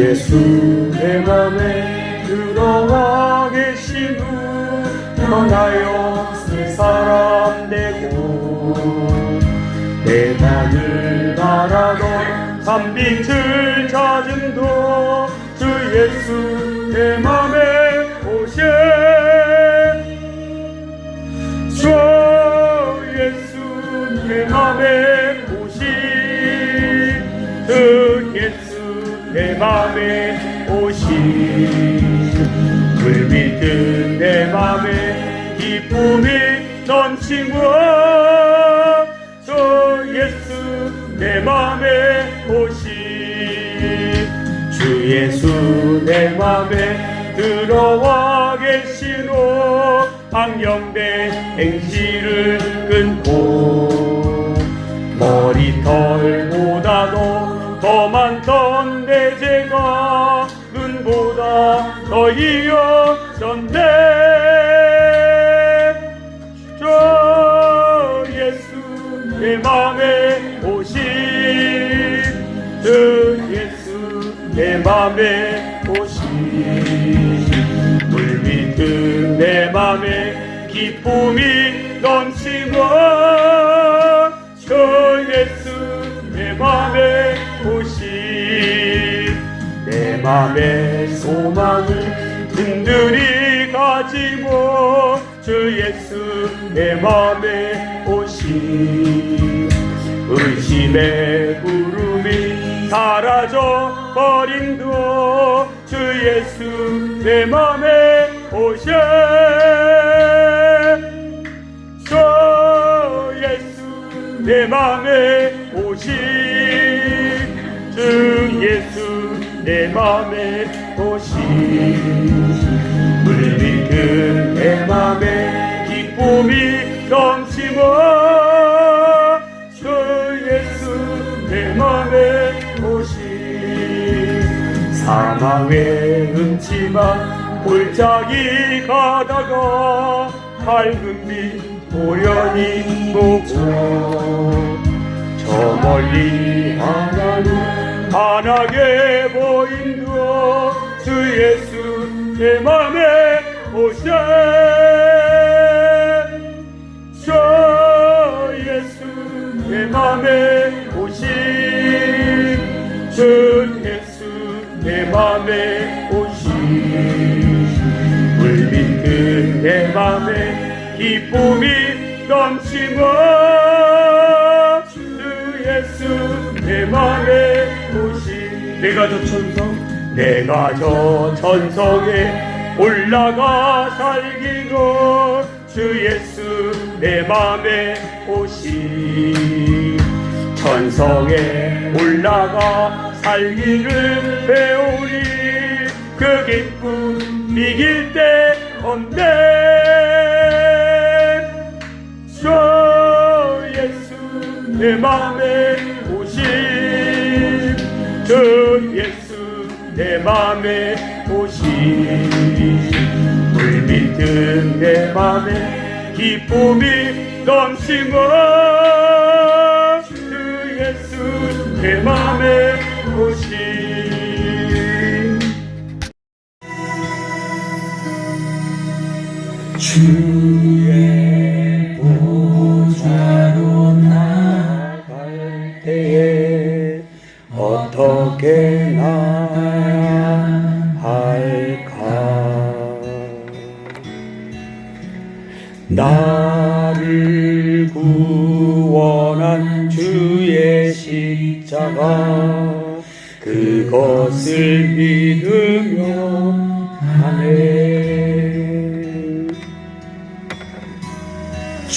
예수 내 맘에 들어와 계신 후 변하여 새 사람 되고 내 맘을 바라던 산 빛을 찾음도 주 예수 오시 불빛은 내 맘에 기쁨이 넘치고 주 예수 내 맘에 오시 주 예수 내 맘에 들어와 계시노. 악령된 행실을 끊고 머리털보다도 더 많던 맘에 오신 주 예수 내 맘에 오신 물밑은 내 맘에 기쁨이 넘치고 주 예수 내 맘에 오신 내 맘의 소망을 든든히 가지고 주 예수 내 맘에 오신 의심의 구름이 사라져 버린도 주 예수 내 맘에 오셔 주 예수 내 맘에 오신 주 예수 내 맘에 오신 골짜기 가다가 밝은 빛 보련히 보고 저 멀리 하나는 환하게 보인도 주 예수 내 맘에 오셔. 주 예수 내 맘에 기쁨이 넘치고 주 예수 내 맘에 오신 내가 저 천성 내가 저 천성에 올라가 살기로 주 예수 내 맘에 오신 천성에 올라가 살기를 배우리. 그 기쁨 이길 때 없네 주 예수. 내 맘에 오신 주 예수. 내 맘에 오신 물밑은 내 맘에 기쁨이 넘치고 주 예수. 내 맘에 오신 주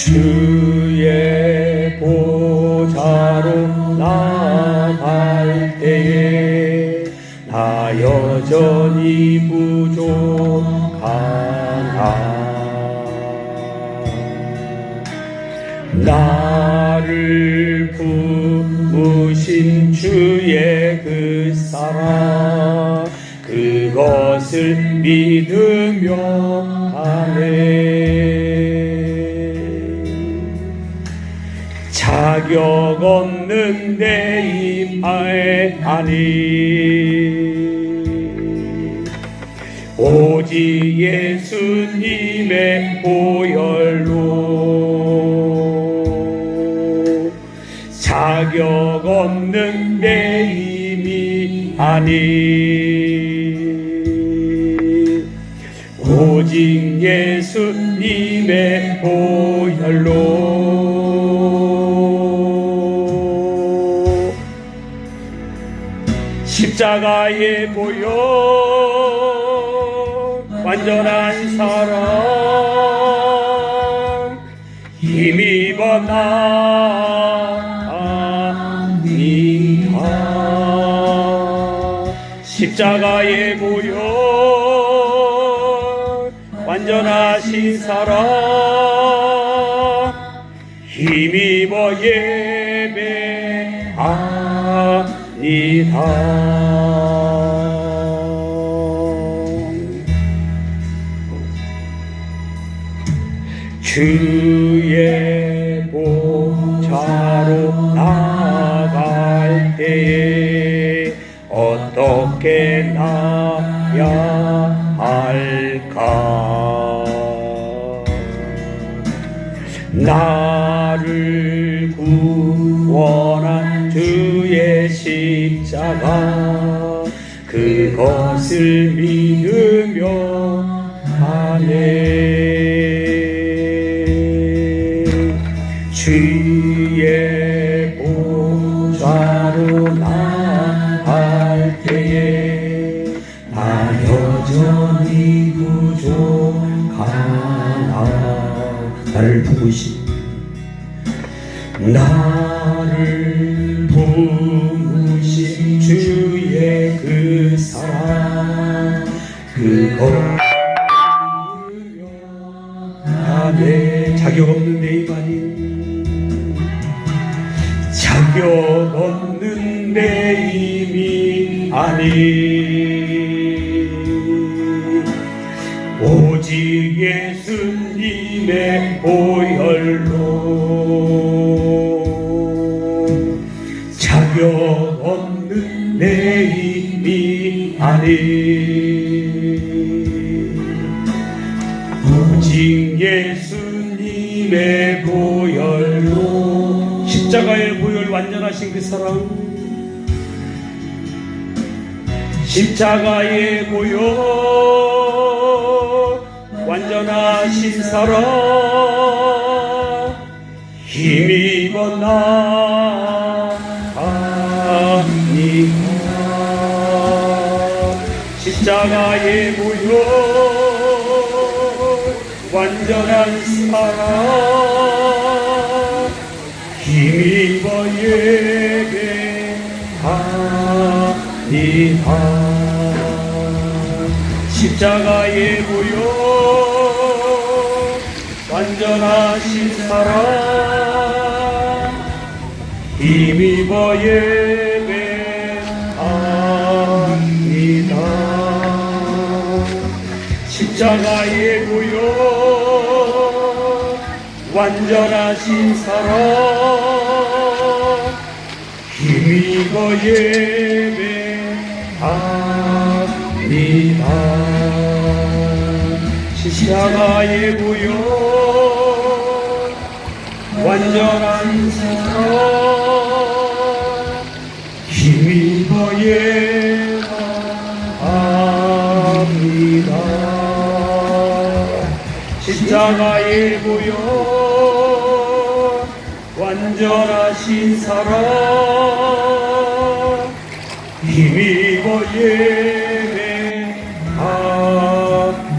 주의 보좌로 나갈 때에 나 여전히 부족하나 나를 부으신 주의 그 사랑 그것을 믿으며 가네 자격 없는 내 입하에 아니. 오직 예수님의 보혈로 자격 없는 내 힘이 아니. 오직 예수님의 보혈로 십자가의 보혈 완전한 사랑 힘입어 나아니다. 십자가의 보혈 완전하신 사랑 힘입어 예배합니다. 주의 보좌로 나갈 때에 어떻게 나야 할까? 나를 구원한 주의 십자가 그것을 믿으며 가네 그것 나내 자격 없는 내 입안이 자격 없는 내 힘이 아니. 오직 예수님의 보혈로 자격 없는 내 힘이 아니 완전하신 그 사랑 십자가의 보혈 완전하신 사랑 힘입어 나아니다. 십자가의 보혈 완전한 사랑 힘입어 예 배합니다 십자가의 보혈 완전하신 사랑. 힘입어 예배합니다. 십자가의 보혈 완전하신 사랑. 힘입어 예배 합니다. 십자가의 보혈 완전한 사랑. 힘입어 예배합니다. 십자가의 보혈 완전하신 사랑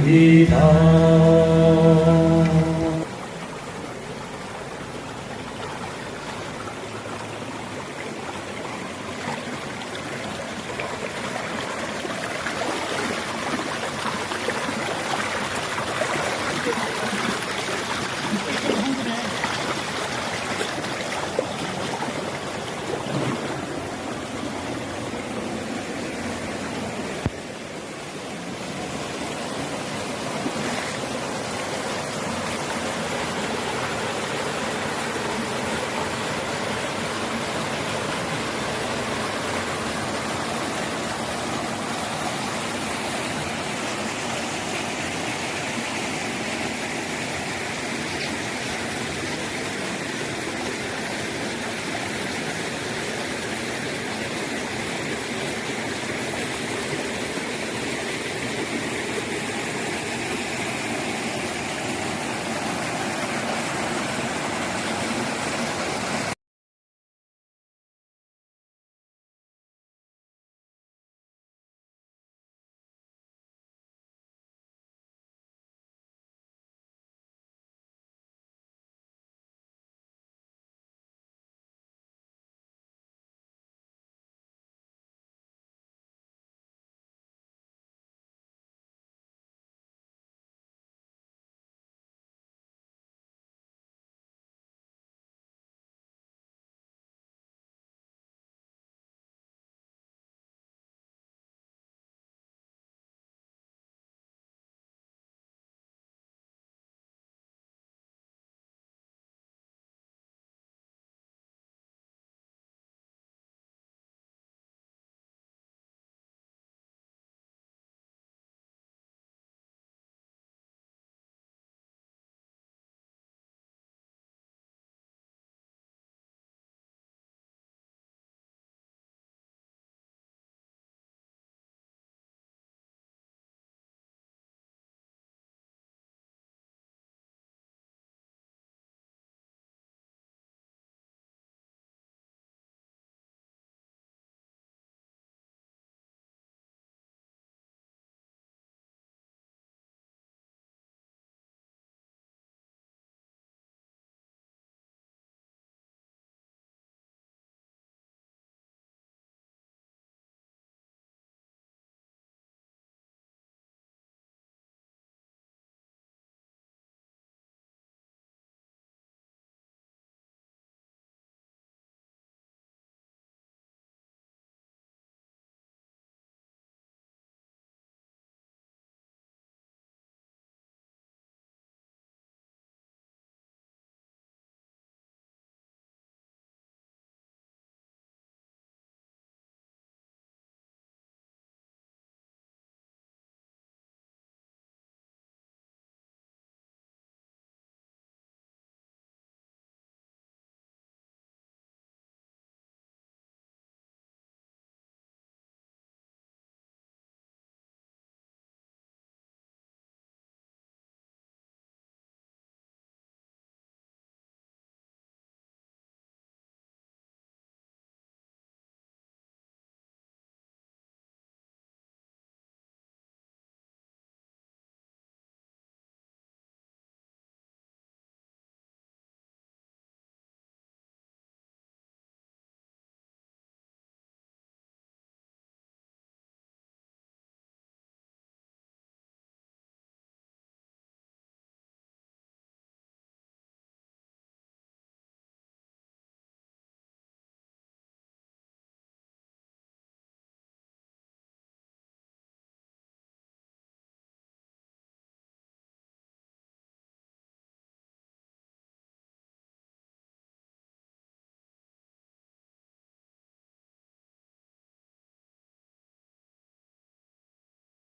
예배합니다.